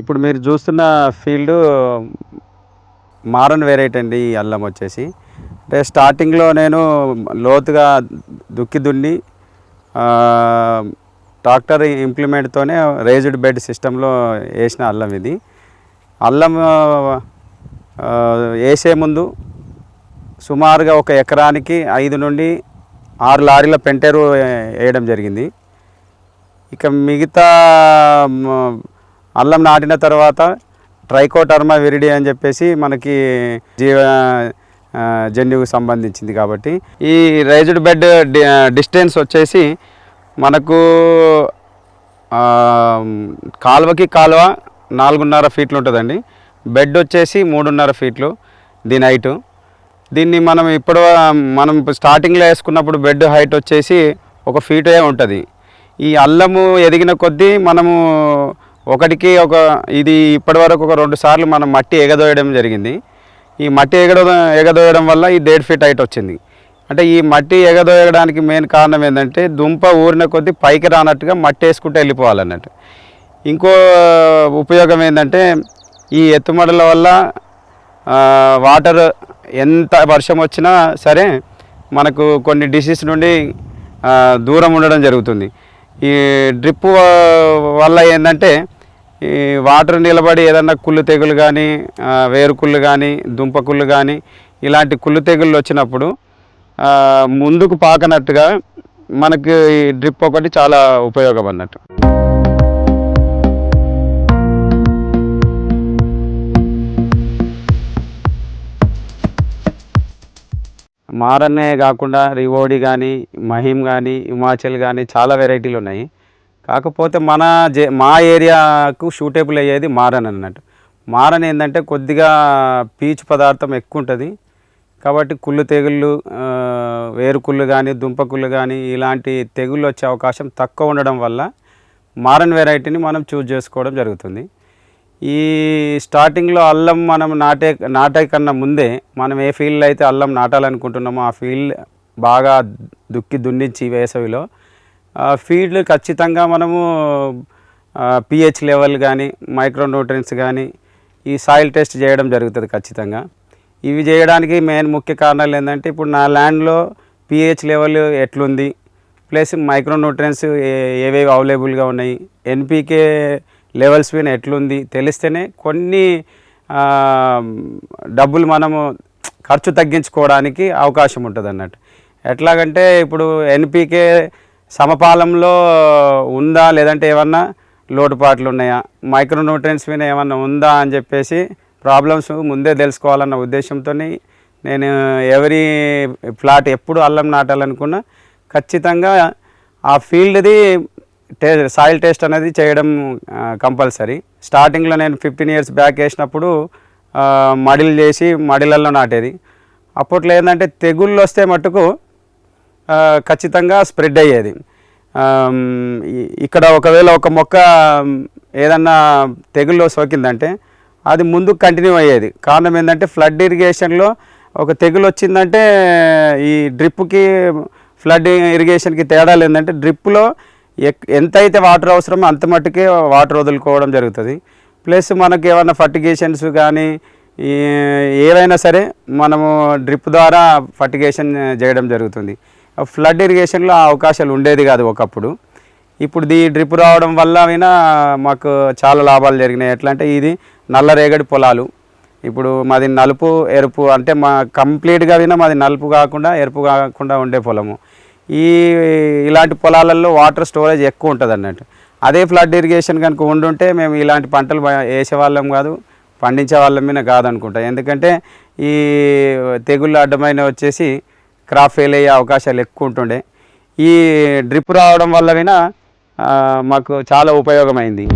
ఇప్పుడు మీరు చూస్తున్న ఫీల్డ్ మారన్ వెరైటీ అండి ఈ అల్లం వచ్చేసి. అంటే స్టార్టింగ్లో నేను లోతుగా దుక్కి దున్ని ట్రాక్టర్ ఇంప్లిమెంట్తోనే రేజ్డ్ బెడ్ సిస్టంలో వేసిన అల్లం ఇది. అల్లం వేసే ముందు సుమారుగా ఒక ఎకరానికి ఐదు నుండి ఆరు లారీల పెంటేరు వేయడం జరిగింది. ఇక మిగతా అల్లం నాటిన తర్వాత ట్రైకోటర్మా విరిడి అని చెప్పేసి మనకి జీవ జన్యుకు సంబంధించింది కాబట్టి. ఈ రైజ్డ్ బెడ్ డి- డిస్టెన్స్ వచ్చేసి మనకు కాలువకి కాలువ నాలుగున్నర ఫీట్లు ఉంటుందండి. బెడ్ వచ్చేసి మూడున్నర ఫీట్లు దీని హైటు దీన్ని మనం ఇప్పుడు మనం స్టార్టింగ్లో వేసుకున్నప్పుడు బెడ్ హైట్ వచ్చేసి ఒక ఫీటే ఉంటుంది. ఈ అల్లము ఎదిగిన కొద్దీ మనము ఒకటికి ఒక ఇది ఇప్పటివరకు ఒక రెండు సార్లు మనం మట్టి ఎగదోయడం జరిగింది. ఈ మట్టి ఎగద ఎగదోయడం వల్ల ఈ డేడ్ ఫీట్ హైట్ వచ్చింది. అంటే ఈ మట్టి ఎగదోయడానికి మెయిన్ కారణం ఏంటంటే దుంప ఊరిన కొద్దీ పైకి రానట్టుగా మట్టి వేసుకుంటూ వెళ్ళిపోవాలన్నట్టు. ఇంకో ఉపయోగం ఏంటంటే ఈ ఎత్తుమడల వల్ల వాటర్ ఎంత వర్షం వచ్చినా సరే మనకు కొన్ని డిసీజ్ నుండి దూరం ఉండడం జరుగుతుంది. ఈ డ్రిప్ వల్ల ఏంటంటే ఈ వాటర్ నిలబడి ఏదన్నా కుళ్ళు తెగులు కానీ వేరు కుళ్ళు కానీ దుంప కుళ్ళు కానీ ఇలాంటి కుళ్ళు తెగుళ్ళు వచ్చినప్పుడు ముందుకు పాకనట్టుగా మనకి ఈ డ్రిప్ ఒకటి చాలా ఉపయోగం మారన్నే కాకుండా రివోడి కానీ మహిమ్ కానీ హిమాచల్ కానీ చాలా వెరైటీలు ఉన్నాయి. కాకపోతే మన జే మా ఏరియాకు షూటేబుల్ అయ్యేది మారన్ అన్నట్టు. మారన్ ఏంటంటే కొద్దిగా పీచు పదార్థం ఎక్కువ ఉంటుంది కాబట్టి కుళ్ళు తెగుళ్ళు వేరుకుళ్ళు వేరు కుళ్ళు కానీ దుంప కుళ్ళు కానీ ఇలాంటి తెగుళ్ళు వచ్చే అవకాశం తక్కువ ఉండడం వల్ల మారన్ వెరైటీని మనం చూజ్ చేసుకోవడం జరుగుతుంది. ఈ స్టార్టింగ్లో అల్లం మనం నాటే నాటే కన్నా ముందే మనం ఏ ఫీల్డ్లో అయితే అల్లం నాటాలనుకుంటున్నామో ఆ ఫీల్డ్ బాగా దుక్కి దున్నించి వేసవిలో ఆ ఫీల్డ్ ఖచ్చితంగా మనము పిహెచ్ లెవెల్ కానీ మైక్రోన్యూట్రియన్స్ కానీ ఈ సాయిల్ టెస్ట్ చేయడం జరుగుతుంది ఖచ్చితంగా. ఇవి చేయడానికి మెయిన్ ముఖ్య కారణాలు ఏంటంటే ఇప్పుడు నా ల్యాండ్లో పిహెచ్ లెవెల్ ఎట్లుంది ప్లస్ మైక్రోన్యూట్రియన్స్ ఏవేవి అవైలబుల్గా ఉన్నాయి ఎన్పికే లెవెల్స్ పైన ఎట్లుంది తెలిస్తేనే కొన్ని డబ్బులు మనము ఖర్చు తగ్గించుకోవడానికి అవకాశం ఉంటుంది అన్నట్టు ఎట్లాగంటే ఇప్పుడు ఎన్పికే సమపాలంలో ఉందా లేదంటే ఏమన్నా లోటుపాట్లు ఉన్నాయా? మైక్రోన్యూట్రియన్స్ మీద ఏమన్నా ఉందా అని చెప్పేసి ప్రాబ్లమ్స్ ముందే తెలుసుకోవాలన్న ఉద్దేశంతో నేను ఎవరి ప్లాట్ ఎప్పుడు అల్లం నాటాలనుకున్నా ఖచ్చితంగా ఆ ఫీల్డ్ది టే సాయిల్ టెస్ట్ అనేది చేయడం కంపల్సరీ. స్టార్టింగ్లో నేను ఫిఫ్టీన్ ఇయర్స్ బ్యాక్ వేసినప్పుడు మడిలు చేసి మడిలల్లో నాటేది. అప్పట్లో ఏంటంటే తెగుళ్ళు వస్తే మటుకు ఖచ్చితంగా స్ప్రెడ్ అయ్యేది. ఇక్కడ ఒకవేళ ఒక మొక్క ఏదన్నా తెగుల్లో సోకిందంటే అది ముందుకు కంటిన్యూ అయ్యేది. కారణం ఏంటంటే ఫ్లడ్ ఇరిగేషన్లో ఒక తెగులు వచ్చిందంటే ఈ డ్రిప్కి ఫ్లడ్ ఇరిగేషన్కి తేడాలు ఏంటంటే డ్రిప్లో ఎంత అయితే వాటర్ అవసరమో అంత మట్టుకే వాటర్ వదులుకోవడం జరుగుతుంది. ప్లస్ మనకి ఏమైనా ఫర్టిగేషన్స్ కానీ ఏవైనా సరే మనము డ్రిప్ ద్వారా ఫర్టిగేషన్ చేయడం జరుగుతుంది. ఫ్లడ్ ఇరిగేషన్లో ఆ అవకాశాలు ఉండేది కాదు ఒకప్పుడు. ఇప్పుడు ఈ డ్రిప్ రావడం వల్ల అయినా మాకు చాలా లాభాలు జరిగినాయి. ఎట్లా అంటే ఇది నల్లరేగడి పొలాలు. ఇప్పుడు మాది నలుపు ఎరుపు అంటే మా కంప్లీట్గా వినా మాది నలుపు కాకుండా ఎరుపు కాకుండా ఉండే పొలము. ఈ ఇలాంటి పొలాలలో వాటర్ స్టోరేజ్ ఎక్కువ ఉంటుంది అన్నట్టు అదే ఫ్లడ్ ఇరిగేషన్ కనుక ఉండుంటే మేము ఇలాంటి పంటలు వేసేవాళ్ళం కాదు పండించే వాళ్ళం మీద కాదనుకుంటా. ఎందుకంటే ఈ తెగుళ్ళు అడ్డమైన వచ్చేసి క్రాప్ ఫెయిల్ అయ్యే అవకాశాలు ఎక్కువ ఉంటుండే. ఈ డ్రిప్ రావడం వల్ల మాకు చాలా ఉపయోగమైంది.